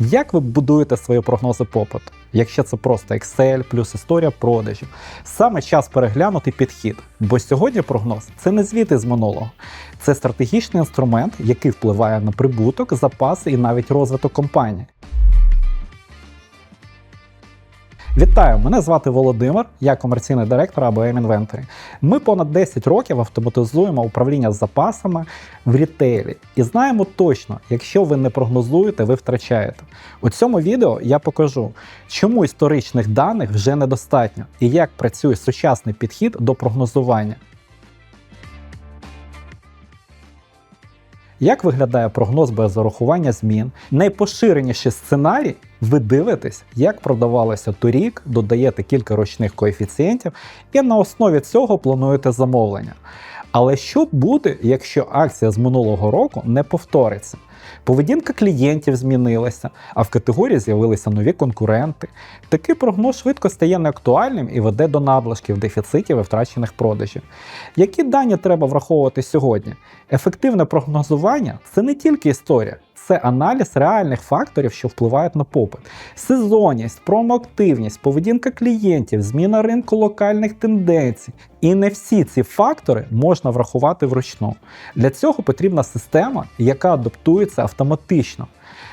Як ви будуєте свої прогнози попиту? Якщо це просто Excel плюс історія продажів, саме час переглянути підхід, бо сьогодні прогноз це не звіти з минулого, це стратегічний інструмент, який впливає на прибуток, запаси і навіть розвиток компанії. Вітаю! Мене звати Володимир, я комерційний директор ABM Inventory. Ми понад 10 років автоматизуємо управління запасами в рітейлі і знаємо точно, якщо ви не прогнозуєте, ви втрачаєте. У цьому відео я покажу, чому історичних даних вже недостатньо і як працює сучасний підхід до прогнозування. Як виглядає прогноз без зарахування змін? Найпоширеніший сценарій ви дивитесь, як продавалося торік, додаєте кілька ручних коефіцієнтів і на основі цього плануєте замовлення. Але що буде, якщо акція з минулого року не повториться? Поведінка клієнтів змінилася, а в категорії з'явилися нові конкуренти. Такий прогноз швидко стає неактуальним і веде до надлишків, дефіцитів і втрачених продажів. Які дані треба враховувати сьогодні? Ефективне прогнозування це не тільки історія, це аналіз реальних факторів, що впливають на попит. Сезонність, промоактивність, поведінка клієнтів, зміна ринку локальних тенденцій. І не всі ці фактори можна врахувати вручну. Для цього потрібна система, яка адаптується автоматично.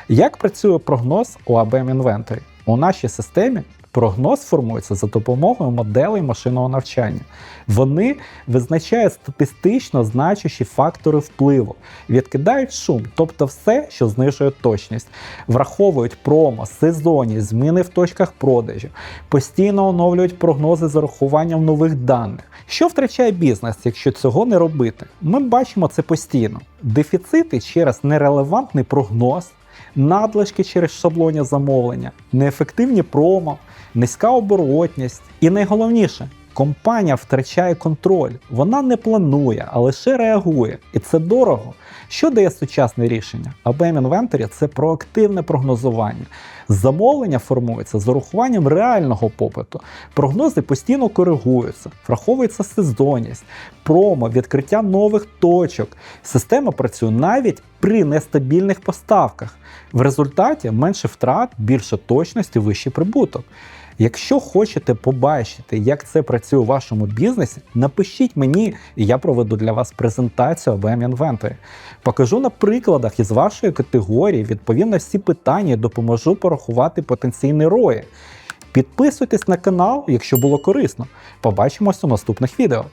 Як працює прогноз у ABM Inventory? У нашій системі прогноз формується за допомогою моделей машинного навчання. Вони визначають статистично значущі фактори впливу, відкидають шум, тобто все, що знижує точність, враховують промо, сезонні, зміни в точках продажу, постійно оновлюють прогнози з урахуванням нових даних. Що втрачає бізнес, якщо цього не робити? Ми бачимо це постійно. Дефіцити через нерелевантний прогноз, надлишки через шаблоні замовлення, неефективні промо, низька оборотність. І найголовніше, компанія втрачає контроль. Вона не планує, а лише реагує. І це дорого. Що дає сучасне рішення? ABM Inventory – це проактивне прогнозування. Замовлення формується з урахуванням реального попиту. Прогнози постійно коригуються, враховується сезонність, промо, відкриття нових точок. Система працює навіть при нестабільних поставках. В результаті менше втрат, більше точності, вищий прибуток. Якщо хочете побачити, як це працює у вашому бізнесі, напишіть мені, і я проведу для вас презентацію ABM Inventory. Покажу на прикладах із вашої категорії, відповім на всі питання і допоможу порахувати потенційний рої. Підписуйтесь на канал, якщо було корисно. Побачимось у наступних відео.